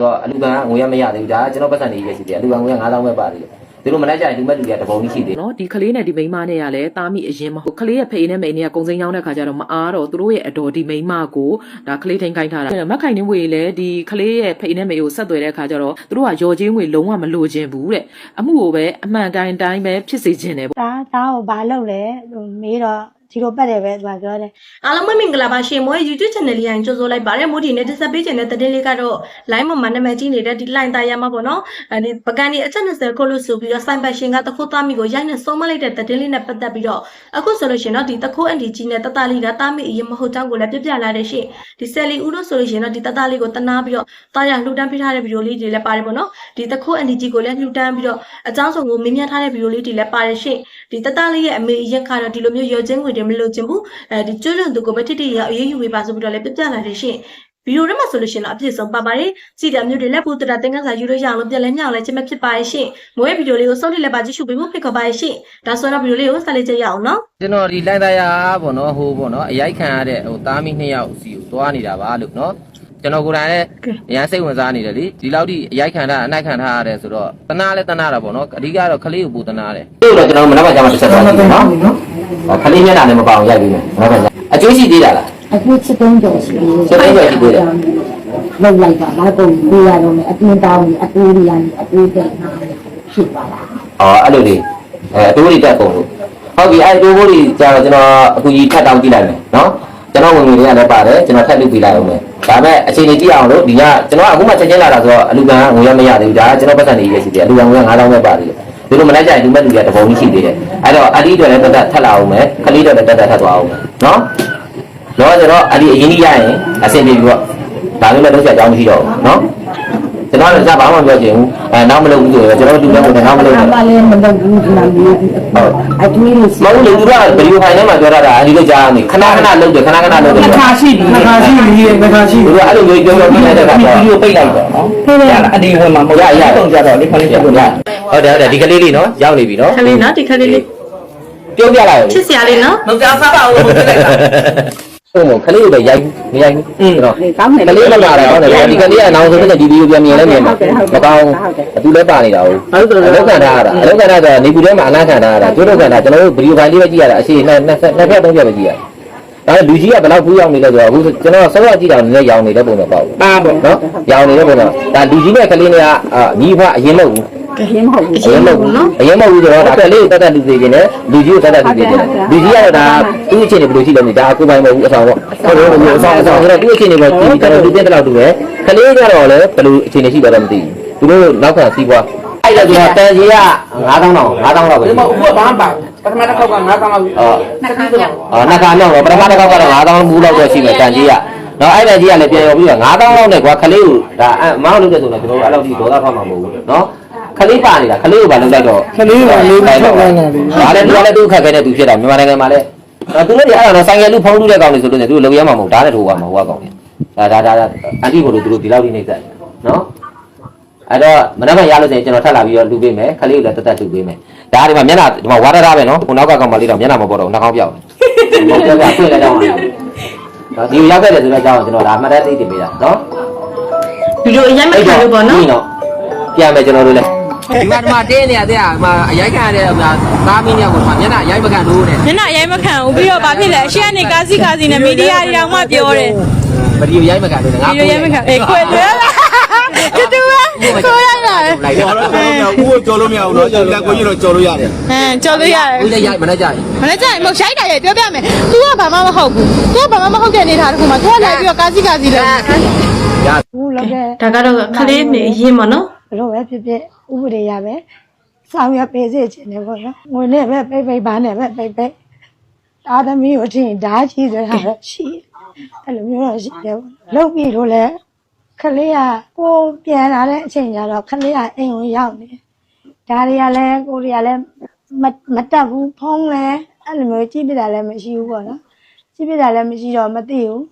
တော့အလူကံကငွေရမရသေးဘူးဒါကကျွန်တော်ပတ်စံနေရရှိတယ်အလူကံငွေက9000ပဲပါသေးတယ်သူတို့မလိုက်ကြရင်လူမဲ့လူတွေကတပုံကြီးရှိသေးတယ်နော်ဒီကလေးနဲ့ဒီမိန်းမနဲ့ကလည်းတာမိအရင်မဟုတ်ကလေးရဲ့ဖေနဲ့မိန်းနဲ့ကကုံစိမ်းရောက်တဲ့ခါကျတော့မအားတော့သူတို့ရဲ့အတော်ဒီမိန်းမကိုဒါကလေးထိန်ခိုင်းထားတာမက်ခိုင်နေဝေလည်းဒီကလေးရဲ့ဖေနဲ့မိန်းကိုဆက်သွယ်တဲ့ခါကျတော့သူတို့ကရော်ချင်းငွေလုံးဝမလိုချင်ဘူးတဲ့အမှုကိုပဲအမှန်တိုင်းတိုင်းပဲဖြစ်စေချင်တယ်ပေါ့ဒါဒါကိုဘာလုပ်လဲဟိုမေးတော့ ဒီလိုပတ်တယ်ပဲသူကပြောတယ်အားလုံးပဲမင်္ဂလာပါရှင်မွေး YouTube channel လေးရင်ကြိုဆိုလိုက်ပါတယ်မို့ဒီနေ့တက်ဆက်ပေးခြင်းတဲ့တဲ့လေးကတော့ line မှာနာမည်ကြီးနေတဲ့ဒီ line သားရမှာပေါ့နော်အဲဒီပကံဒီအချက်20ခုလို့ဆိုပြီးတော့ sign passion ကတခိုးသားမိကိုရိုက်နေဆုံးမလိုက်တဲ့တဲ့လေးနဲ့ပတ်သက်ပြီးတော့အခုဆိုလို့ရှင်တော့ဒီတခိုးအန်ဒီကြီးနဲ့တတလေးကသားမိအရင်မဟုတ်တောင်းကိုလည်းပြပြလာတဲ့ရှင်ဒီဆယ်လီဦးလို့ဆိုလို့ရှင်တော့ဒီတတလေးကိုတနာပြီးတော့တာရလှူဒန်းပေးထားတဲ့ဗီဒီယိုလေးတွေလည်းပါတယ်ပေါ့နော်ဒီတခိုးအန်ဒီကြီးကိုလည်းလှူဒန်းပြီးတော့အကြောင်းစုံကိုမင်းမြန်းထားတဲ့ဗီဒီယိုလေးတွေလည်းပါတယ်ရှင်ဒီတတလေးရဲ့အမေအရင်ကတော့ဒီလိုမျိုးရောချင်းငွေတွေမလို့ခြင်းဘူးအဲဒီကျွလွန်သူကိုပဲတိတိရအရေးယူပေးပါဆိုပြီးတော့လည်းပြပြလာတယ်ရှင်ဗီဒီယိုထဲမှာဆိုလို့ရှိရင်တော့အပြည့်စုံပါပါတယ်ကြည့်တဲ့မျိုးတွေလက်ဖို့တတာတင်ကန်းစာယူလို့ရအောင်လို့ပြန်လဲမြောက်လဲချင်မဖြစ်ပါရဲ့ရှင်မိုးရဲ့ဗီဒီယိုလေးကိုစောင့်ကြည့်လက်ပါကြည့်ရှုပေးဖို့ဖိတ်ခေါ်ပါရဲ့ရှင်ဒါဆိုတော့ဗီဒီယိုလေးကိုဆက်လက်ကြည့်ရအောင်နော်ကျွန်တော်ဒီလိုင်းသားရပေါ့နော်ဟိုပေါ့နော်အရိုက်ခံရတဲ့ဟိုသားမိနှစ်ယောက်စီကိုသွားနေတာပါလို့နော်ကျွန်တော်ကိုယ်တိုင်လည်းအရန်စိတ်ဝင်စားနေတယ်လေဒီလောက်ထိအရိုက်ခံတာအနိုင်ခံထားရတယ်ဆိုတော့တနာလဲတနာတာပေါ့နော်အဓိကတော့ခလေးကိုပူတနာတယ်တို့တော့ကျွန်တော်မနက်ဖြန်ကျမှတစ်ဆက်သွားကြည့်နော် ခလေးမျက်နှာလည်းမပေါအောင်ရိုက်ပြီးမယ်မနက်ဖြန်ကျအကျိုးရှိသေးတာလားအခုချက်တုံးကြော်ရှိတယ်ချက်တုံးကြော်ရှိသေးတယ်လောက်လိုက်တာဘာကုန်ကိုရတော့မယ်အတင်းတောင်းနေအတွေးတွေရနေအတွေးတဲ့နာဖြစ်ပါလားအော်အဲ့လိုလေအဲအတိုးတွေတက်ကုန်လို့ဟုတ်ပြီအဲ့အတိုးတွေကျတော့ကျွန်တော်အခုကြီးထပ်တောင်းကြည့်လိုက်မယ်နော်ကျွန်တော်ဝင်ငွေတွေကလည်းပါတယ်ကျွန်တော်ထပ်လုပ်ပေးလိုက်အောင်မယ်ဒါပေမဲ့အခြေအနေကြည့်အောင်လို့ဒီကကျွန်တော်အခုမှချက်ချင်းလာတာဆိုတော့အလူကံကငွေရမရသေးဘူးဒါကကျွန်တော်ပတ်စံနေရရှိတယ်အလူကံငွေက9000ပဲပါသေးတယ်ဒီလိုမလိုက်ကြရင်လူမဲ့လူတွေကတပုံကြီးရှိသေးတယ် အဲ့တော့အဒီတွေလည်းတက်တက်ထပ်လာအောင်မယ်ခလေးတွေလည်းတက်တက်ထပ်သွားအောင်မယ်နော်တော့ကျွန်တော်အဒီအရင်ကြီးရရင်အဆင်ပြေပြီပေါ့ဒါလည်းလည်းတော့ချက်အကြောင်းမရှိတော့ဘူးနော်ကျွန်တော်လည်းစဘာမှမပြောချင်ဘူးအဲနောက်မလုပ်ဘူးဆိုရင်ကျွန်တော်တို့လည်းနောက်မလုပ်အဘူးမလည်းမလုပ်ဘူးဒီမှာမျိုးအတွေးတွေမဟုတ်လေသူကဗီဒီယိုဖိုင်ထဲမှာပြောတာဒါအဒီလိုကြားနေခဏခဏလုပ်တယ်ခဏခဏလုပ်တယ်နှစ်ခါရှိပြီနှစ်ခါရှိပြီနှစ်ခါရှိသူပြီကအဲ့လိုမျိုးပြောပြောပြလိုက်တဲ့အခါကျဗီဒီယိုပိတ်လိုက်တော့နော်ရတာအနေဝင်မှာမဟုတ်ရရတော့ကြတော့လေခလေးပြတ်လို့ရ ဟုတ်တယ်ဟုတ်တယ်ဒီကလေးလေးနော်ရောက်နေပြီနော်ခလေးနော်ဒီခလေးလေးပြောပြလိုက်ချစ်စရာလေးနော်မကြောက်စားပါဘူးဟုတ်တယ်ဟုတ်မို့ခလေးကိုပဲရိုက်မရိုက်ဘူးอืมတော့ကောင်းတယ်ကလေးလည်းလာတယ်ဟုတ်တယ်ဒီကလေးကနောက်ဆုံးနဲ့ဒီဗီဒီယိုပြန်မြင်လဲမြင်မှာမကောင်းအတူလည်းပါနေတာဟုတ်အလောက်ခံထားရတာအလောက်ခံထားတာနေပူထဲမှာအနာခံထားရတာကျိုးတော့ခံတာကျွန်တော်တို့ဗီဒီယိုဖိုင်လေးပဲကြည့်ရတာအရှိနှစ်နှစ်နှစ်ဖက်သုံးဖက်ပဲကြည့်ရ ဒါလူကြီးကဘယ်လောက်ဖူးရောက်နေလဲဆိုတော့အခုကျွန်တော်ဆောက်ရကြည့်တာလည်းရောင်နေတဲ့ပုံတော့ပေါ့ပါပေါ့နော်ရောင်နေတဲ့ပုံတော့ဒါလူကြီးနဲ့ကလေးနဲ့အာညီဖအရင်မဟုတ်ဘူးကရင်မဟုတ်ဘူးအရင်မဟုတ်ဘူးနော်အရင်မဟုတ်ဘူးဆိုတော့ဒါကလေးကိုတတ်တတ်လူသေးခြင်းနဲ့လူကြီးကိုတတ်တတ်လူသေးခြင်းလူကြီးကတော့ဒါသူ့အခြေအနေဘယ်လိုရှိလဲမသိဒါအခုပိုင်းမဟုတ်ဘူးအဆောင်ပေါ့ဟုတ်တယ်ဟုတ်တယ်အဆောင်အဆောင်ဆိုတော့သူ့အခြေအနေပဲဒီကျွန်တော်လူပြတဲ့လောက်တူပဲကလေးကတော့လည်းဘယ်လိုအခြေအနေရှိတယ်တော့မသိဘူးသူတို့နောက်ခံစီးပွား အဲ့ဒါကတန်ကြီးက9000တော့9000လောက်ပဲဒီမှာဥပဘာပါပထမတစ်ခေါက်က9000လောက်ပြီအော်နှစ်ခါဆိုတော့အော်နှစ်ခါလောက်တော့ပထမတစ်ခေါက်ကတော့9000ဘူးလောက်တော့ရှိမယ်တန်ကြီးကနော်အဲ့ဒါကြီးကလည်းပြန်ရောပြီးတော့9000လောက်နဲ့ကွာခလေးကိုဒါအမောင်းလုပ်တဲ့ဆိုတော့ကျွန်တော်တို့အဲ့လောက်ထိဒေါသဖောက်မှာမဟုတ်ဘူးနော်ခလေးပါနေတာခလေးကိုပါလုပ်လိုက်တော့ခလေးကလေးထောက်လိုက်တာဒီဒါလည်းသူကလည်းသူ့ခက်ခဲတဲ့သူဖြစ်တာမြန်မာနိုင်ငံမှာလည်းအဲသူတို့တွေအဲ့ဒါတော့ဆိုင်ကယ်လူဖုံးလူတဲ့ကောင်တွေဆိုလို့နေသူတို့လုံရမှာမဟုတ်ဒါနဲ့ထိုးပါမှာဟိုကကောင်တွေဒါဒါဒါအန်တီကိုတို့သူတို့ဒီလောက်ထိနေကြတယ်နော် အဲ့တော့မနက်ဖြန်ရလို့ဆိုရင်ကျွန်တော်ထပ်လာပြီးတော့လူပေးမယ်ခလေးကိုလည်းတက်တက်လူပေးမယ်ဒါဒီမှာမျက်နှာဒီမှာဝါရတာပဲနော်ဟိုနောက်ကကောင်မလေးတော့မျက်နှာမပေါ်တော့နှာခေါင်းပြောက်တယ်ဟုတ်ကဲ့ပြည့်လိုက်တော့ပါဒီရောက်ခဲ့တယ်ဆိုတော့ကြောင်းကျွန်တော်ဒါအမှတ်တမ်းသိတင်ပေးတာနော်ဒီလိုအရင်မှခါလို့ပေါ့နော်ပြန်မယ်ကျွန်တော်တို့လည်းဒီမှာဒီမှာတင်းနေရတဲ့ဟာမှာအရိုက်ခံရတဲ့ဟာသားမင်းရောက်ကိုမှာမျက်နှာအရိုက်မခံလို့တဲ့မျက်နှာအရိုက်မခံဘူးပြီးတော့ဘာဖြစ်လဲအရှေ့ကနေကာစီကာစီနဲ့မီဒီယာတွေတောင်မှပြောတယ်ဗီဒီယိုရိုက်မခံလို့ငါဗီဒီယိုရိုက်မခံအေးကွယ်လွယ်လား တူတူကခေါ်ရတာလိုက်တော့ဦးကိုကြော်လို့မရဘူးနော်လက်ကိုကြီးတော့ကြော်လို့ရတယ်ဟမ်ကြော်လို့ရတယ်ဦးလည်းရိုက်မနဲ့ကြိုက်မနဲ့ကြိုက်မဟုတ်ရိုက်တာရဲ့ပြောပြမယ် तू ကဘာမှမဟုတ်ဘူး तू ကဘာမှမဟုတ်တဲ့အနေထားတခုမှာ तू ကလိုက်ပြီးတော့ကာစီကာစီလဲဒါကတော့ခလေးမေအရင်ပါနော်ဘလို့ပဲဖြစ်ဖြစ်ဥပဒေရပဲဆောင်ရပေးစေချင်တယ်ပေါ့နော်ငွေနဲ့ပဲပိတ်ပိတ်ပါနဲ့ပဲပိတ်ပိတ်တာသမီးကိုအချင်းဓာကြီးဆိုတာတော့ရှိတယ်အဲ့လိုမျိုးတော့ရှိတယ်ပေါ့လောက်ပြီလို့လည်း ခလေးကကိုပြန်လာတဲ့အချိန်ကျတော့ခလေးကအိမ်ဝင်ရောက်နေဒါတွေကလည်းကိုတွေကလည်းမမတက်ဘူးဖုံးလဲအဲ့လိုမျိုးကြည့်ပြတာလည်းမရှိဘူးပေါ့နော်ကြည့်ပြတာလည်းမရှိတော့မသိဘူး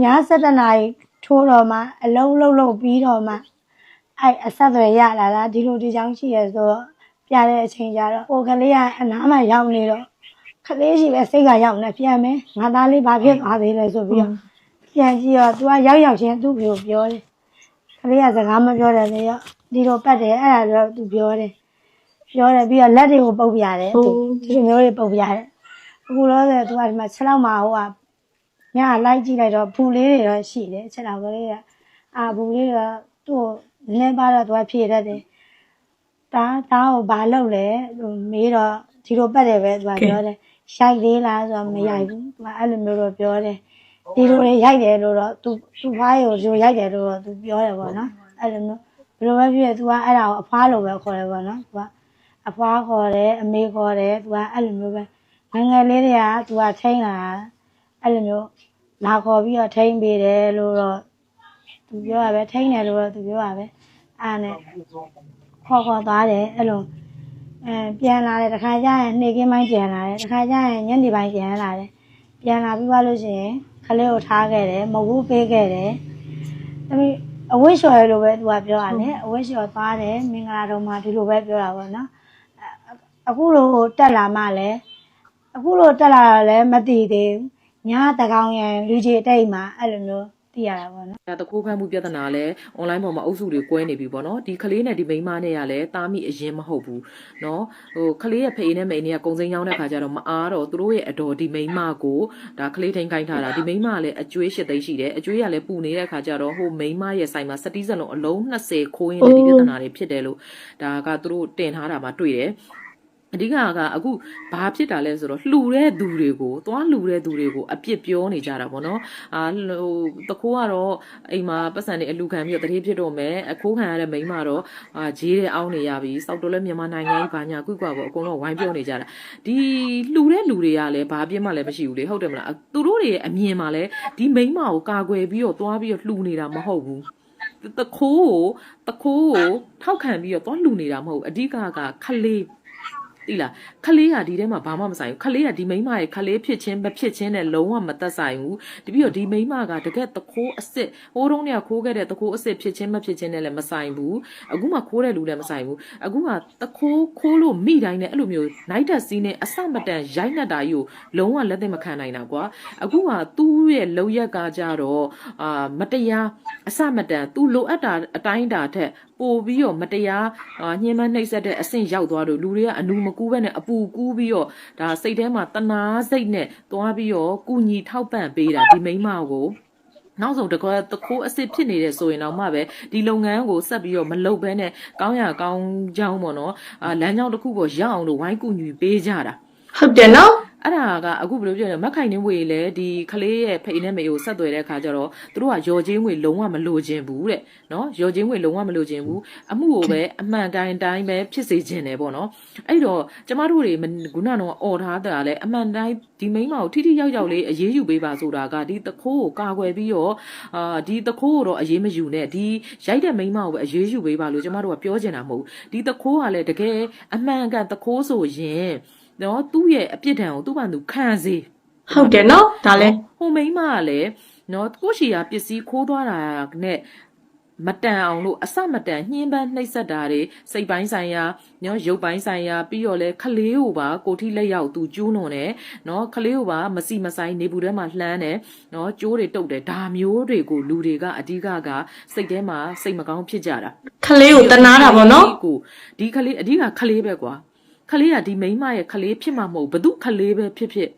ည7နာရီထိုးတော့မှအလုံးလုံးလုံးပြီးတော့မှအဲ့အဆက်အသွယ်ရလာတာဒီလိုဒီချောင်းရှိရဆိုတော့ပြတဲ့အချိန်ကျတော့ဟိုကလေးကအနားမှာရောက်နေတော့ကလေးရှိပဲစိတ်ကရောက်နေပြန်မယ်ငါသားလေးဘာဖြစ်သွားသေးလဲဆိုပြီးတော့ပြန်ကြည့်တော့ तू ကရောက်ရောက်ချင်းသူ့ကိုပြောတယ် ကလေးကစကားမပြောတယ်လေရောဒီလိုပတ်တယ်အဲ့ဒါတော့သူပြောတယ်ပြောတယ်ပြီးတော့လက်တွေကိုပုတ်ပြရတယ်သူဒီလိုမျိုးတွေပုတ်ပြရတယ်အခုတော့ဆိုသူကဒီမှာ6လောက်မှာဟိုကညလိုက်ကြည့်လိုက်တော့ဘူးလေးတွေတော့ရှိတယ်6လောက်ကလေးကအာဘူးလေးကသူ့ကိုနည်းနည်းပါတော့သူကဖြည့်တတ်တယ်ဒါဒါကိုဘာလုပ်လဲဟိုမေးတော့ဒီလိုပတ်တယ်ပဲသူကပြောတယ်ရှိုက်သေးလားဆိုတော့မရိုက်ဘူးသူကအဲ့လိုမျိုးတော့ပြောတယ် ဒီလိုတွေရိုက်တယ်လို့တော့ तू तू ဖားရောဒီလိုရိုက်တယ်လို့တော့ तू ပြောတယ်ပေါ့နော်အဲ့လိုမျိုးဘယ်လိုပဲဖြစ်ဖြစ် तू ကအဲ့ဒါကိုအဖွားလိုပဲခေါ်တယ်ပေါ့နော် तू ကအဖွားခေါ်တယ်အမေခေါ်တယ် तू ကအဲ့လိုမျိုးပဲငယ်ငယ်လေးတွေက तू ကထိန်းလာတာအဲ့လိုမျိုးလာခေါ်ပြီးတော့ထိန်းပေးတယ်လို့တော့ तू ပြောရပဲထိန်းတယ်လို့တော့ तू ပြောရပဲအဲ့ဒါနဲ့ခေါ်ခေါ်သွားတယ်အဲ့လိုအဲပြန်လာတယ်တခါကျရင်နေ့ကင်းပိုင်းပြန်လာတယ်တခါကျရင်ညနေပိုင်းပြန်လာတယ် ပြန်လာပြီးသွားလို့ရှိရင် ခလေးကိုထားခဲ့တယ်မဟုတ်ပေးခဲ့တယ်ဒါပေမဲ့အဝိရှော်ရလို့ပဲသူကပြောရတယ်အဝိရှော်သွားတယ်မင်္ဂလာတော်မှာဒီလိုပဲပြောတာပေါ့နော်အအခုလိုတက်လာမှလည်းအခုလိုတက်လာတော့လည်းမသိသေးဘူးညာတကောင်ရန်လူကြီးတိတ်မှာအဲ့လိုမျိုး သိရတာပေါ့နော်။ဒါတကူဖမ်းမှုပြဿနာလည်း online ပေါ်မှာအုပ်စုတွေ꿰နေပြီပေါ့နော်။ဒီကလေးနဲ့ဒီမိန်းမနဲ့ကလည်းတားမိအရင်မဟုတ်ဘူး။နော်။ဟိုကလေးရဲ့ဖေနဲ့မိန်းနဲ့ကကုံစိမ်းရောက်တဲ့ခါကျတော့မအားတော့သူတို့ရဲ့အတော်ဒီမိန်းမကိုဒါကလေးထိန်ခိုင်းထားတာဒီမိန်းမကလည်းအကျွေးရှစ်သိန်းရှိတယ်။အကျွေးကလည်းပူနေတဲ့ခါကျတော့ဟိုမိန်းမရဲ့ဆိုင်မှာစတီးစံလုံးအလုံး20ခိုးရင်းတဲ့ဒီပြဿနာတွေဖြစ်တယ်လို့ဒါကသူတို့တင်ထားတာမှတွေ့တယ်။ အဓိကကအခုဘာဖြစ်တာလဲဆိုတော့လှူတဲ့သူတွေကိုသွားလှူတဲ့သူတွေကိုအပြစ်ပြောနေကြတာပေါ့နော်အာဟိုတခိုးကတော့အိမ်မှာပတ်စံတွေအလူခံပြီးတော့တတိဖြစ်တော့မယ်အခိုးခံရတဲ့မိန်းမတော့အာဂျေးတဲ့အောင်းနေရပြီစောက်တော့လဲမြန်မာနိုင်ငံကြီးဘာညာကွကွပေါ့အကုန်လုံးဝိုင်းပြောနေကြတာဒီလှူတဲ့လူတွေကလည်းဘာပြစ်မှလည်းမရှိဘူးလေဟုတ်တယ်မလားသူတို့တွေရဲ့အမြင်မှာလည်းဒီမိန်းမကိုကာကွယ်ပြီးတော့သွားပြီးတော့လှူနေတာမဟုတ်ဘူးတခိုးကိုတခိုးကိုထောက်ခံပြီးတော့သွားလှူနေတာမဟုတ်ဘူးအဓိကကခလေး သိလားခလေးကဒီထဲမှာဘာမှမဆိုင်ဘူးခလေးကဒီမိန်းမရဲ့ခလေးဖြစ်ချင်းမဖြစ်ချင်းနဲ့လုံးဝမသက်ဆိုင်ဘူးတပြီးတော့ဒီမိန်းမကတကယ်တခိုးအစ်စ်ဟိုးတုံးတွေကခိုးခဲ့တဲ့တခိုးအစ်စ်ဖြစ်ချင်းမဖြစ်ချင်းနဲ့လည်းမဆိုင်ဘူးအခုမှခိုးတဲ့လူလည်းမဆိုင်ဘူးအခုမှတခိုးခိုးလို့မိတိုင်းနဲ့အဲ့လိုမျိုးနိုင်တက်စီးနဲ့အစမတန်ရိုက်နှက်တာကြီးကိုလုံးဝလက်သိမခံနိုင်တာကွာအခုကသူ့ရဲ့လုံရက်ကကြတော့အာမတရားအစမတန်သူလိုအပ်တာအတိုင်းတာထက် ပို့ပြီးတော့မတရားအာညှဉ်းပန်းနှိပ်စက်တဲ့အဆင့်ရောက်သွားလို့လူတွေကအနူမကူးပဲနဲ့အပူကူးပြီးတော့ဒါစိတ်ထဲမှာတနာစိတ်နဲ့သွားပြီးတော့ကုညီထောက်ပံ့ပေးတာဒီမိန်းမကိုနောက်ဆုံးတကောတခိုးအစ်စ်ဖြစ်နေတဲ့ဆိုရင်တော့မှပဲဒီလုပ်ငန်းကိုဆက်ပြီးတော့မလုပ်ဘဲနဲ့ကောင်းရကောင်းကြောင်းပေါ့နော်အာလမ်းကြောင်းတစ်ခုပေါ်ရအောင်လို့ဝိုင်းကူညီပေးကြတာဟုတ်တယ်နော် အဲ့ဒါကအခုဘယ်လိုပြောလဲမက်ခိုင်နှင်းဝေလေဒီကလေးရဲ့ဖိနဲ့မေကိုဆက်သွယ်တဲ့အခါကျတော့သူတို့ကရော်ချင်းငွေလုံးဝမလိုချင်ဘူးတဲ့နော်ရော်ချင်းငွေလုံးဝမလိုချင်ဘူးအမှုကိုပဲအမှန်တိုင်းတိုင်းပဲဖြစ်စေချင်တယ်ပေါ့နော်အဲ့တော့ကျမတို့တွေမခုနကတော့អော်ထားတာလဲအမှန်တိုင်းဒီမိန်းမကိုထိထိရောက်ရောက်လေးအေးအေးယူပေးပါဆိုတာကဒီတခိုးကိုကာကွယ်ပြီးတော့အာဒီတခိုးကိုတော့အေးမယူနဲ့ဒီရိုက်တဲ့မိန်းမကိုပဲအေးအေးယူပေးပါလို့ကျမတို့ကပြောချင်တာမဟုတ်ဘူးဒီတခိုးကလည်းတကယ်အမှန်ကန်တခိုးဆိုရင် နော်သူ့ရဲ့အပြစ်ဒဏ်ကိုသူ့ဘာသူခံစေဟုတ်တယ်နော်ဒါလည်းဟိုမိန်းမကလည်းနော်ကိုရှိရာပစ္စည်းခိုးသွားတာနဲ့မတန်အောင်လို့အစမတန်ညှင်းပန်းနှိပ်စက်တာတွေစိတ်ပိုင်းဆိုင်ရာနော်ရုပ်ပိုင်းဆိုင်ရာပြီးတော့လဲခလေးကိုပါကိုထိလက်ရောက်သူကျူးနွန်တယ်နော်ခလေးကိုပါမစီမဆိုင်နေဘူးထဲမှာလှမ်းတယ်နော်ကျိုးတွေတုတ်တယ်ဒါမျိုးတွေကိုလူတွေကအဓိကကစိတ်ထဲမှာစိတ်မကောင်းဖြစ်ကြတာခလေးကိုတနာတာပေါ့နော်ကိုဒီခလေးအဓိကခလေးပဲကွာ ခလေးကဒီမိန်းမရဲ့ခလေးဖြစ်မှာမဟုတ်ဘသူခလေးပဲဖြစ်ဖြစ်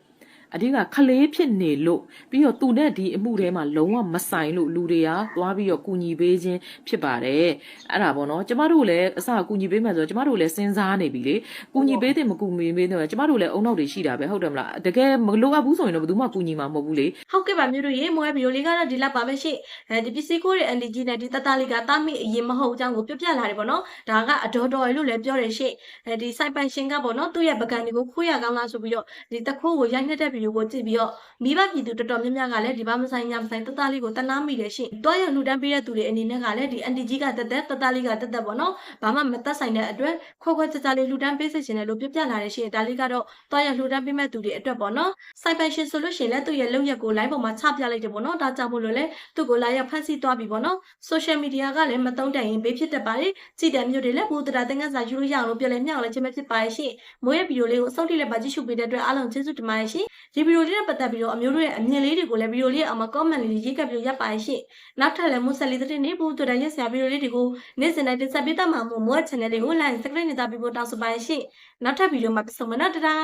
အဓိကခလေးဖြစ်နေလို့ပြီးတော့သူနဲ့ဒီအမှုထဲမှာလုံးဝမဆိုင်လို့လူတွေကသွားပြီးတော့ကူညီပေးခြင်းဖြစ်ပါတယ်အဲ့ဒါပေါ့နော်ကျမတို့လည်းအစကူညီပေးမှဆိုတော့ကျမတို့လည်းစဉ်းစားနေပြီလေကူညီပေးတယ်မကူညီပေးတယ်ကျမတို့လည်းအုံနောက်တွေရှိတာပဲဟုတ်တယ်မလားတကယ်မလိုအပ်ဘူးဆိုရင်တော့ဘယ်သူမှကူညီမှာမဟုတ်ဘူးလေဟုတ်ကဲ့ပါမြို့တို့ရေမွေးဗီဒီယိုလေးကတော့ဒီလောက်ပါပဲရှင့်အဲဒီပစ္စည်းကိုတွေအန်ဒီဂျီနဲ့ဒီတတလေးကတာမိအရင်မဟုတ်အကြောင်းကိုပြပြလာတယ်ပေါ့နော်ဒါကအတော်တော်ရလို့လည်းပြောတယ်ရှင့်အဲဒီစိုက်ပိုင်ရှင်ကပေါ့နော်သူ့ရဲ့ပကံတွေကိုခိုးရကောင်းလားဆိုပြီးတော့ဒီတခိုးကိုရိုက်နှက်တဲ့ဗီဒီယိုကိုကြည့်ပြီးတော့မိဘပြည်သူတော်တော်များများကလည်းဒီဘာမဆိုင်ညာမဆိုင်တတလေးကိုတနာမိတယ်ရှင့်တွားရလှူဒန်းပေးတဲ့သူတွေအနေနဲ့ကလည်းဒီအန်ဒီဂျီကတက်တက်တတလေးကတက်တက်ပေါ့နော်ဘာမှမသက်ဆိုင်တဲ့အတွက်ခွက်ခွက်ကြကြလေးလှူဒန်းပေးစေချင်တယ်လို့ပြပြလာတယ်ရှင့်ဒါလေးကတော့တွားရလှူဒန်းပေးမဲ့သူတွေအတွက်ပေါ့နော်စိုက်ပန်ရှင်ဆိုလို့ရှိရင်လည်းသူ့ရဲ့လုံရက်ကို line ပေါ်မှာချပြလိုက်တယ်ပေါ့နော်ဒါကြောင့်မို့လို့လေသူ့ကိုလာရောက်ဖန်ဆီးသွားပြီပေါ့နော် social media ကလည်းမတုံးတန်ရင်ဘေးဖြစ်တတ်ပါတယ်ကြည်တယ်မျိုးတွေလည်းဘူတရာတင်ကန်းစာယူလို့ရအောင်လို့ပြောလဲမြောက်လည်းချင်းမဖြစ်ပါရဲ့ရှင်မွေးရဲ့ဗီဒီယိုလေးကိုအဆုံးထိလည်းပါကြည့်ရှုပေးတဲ့အတွက်အားလုံးကျေးဇူးတင်ပါတယ်ရှင်ဒီဗီဒီယိုလေးနဲ့ပတ်သက်ပြီးတော့အမျိုးတို့ရဲ့အမြင်လေးတွေကိုလည်းဗီဒီယိုလေးအောက်မှာ comment လေးရေးကပ်ပြီးရပ်ပါရှင်နောက်ထပ်လည်းမူဆက်လေးတဲ့နေ့ဘူးတို့တိုင်းရက်စရာဗီဒီယိုလေးတွေကိုနေ့စဉ်တိုင်းတင်ဆက်ပေးတတ်မှာမို့မို့ channel လေးကို like subscribe နေတာပြီးဖို့တောင်းဆိုပါရှင်နောက်ထပ်ဗီဒီယိုမှာပြန်ဆုံမယ်နော်တဒါ